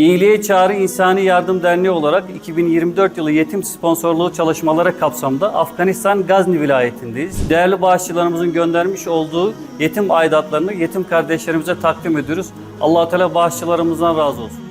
İyiliğe Çağrı İnsani Yardım Derneği olarak 2024 yılı yetim sponsorluğu çalışmaları kapsamında Afganistan Gazni vilayetindeyiz. Değerli bağışçılarımızın göndermiş olduğu yetim aidatlarını yetim kardeşlerimize takdim ediyoruz. allah Teala bağışçılarımızdan razı olsun.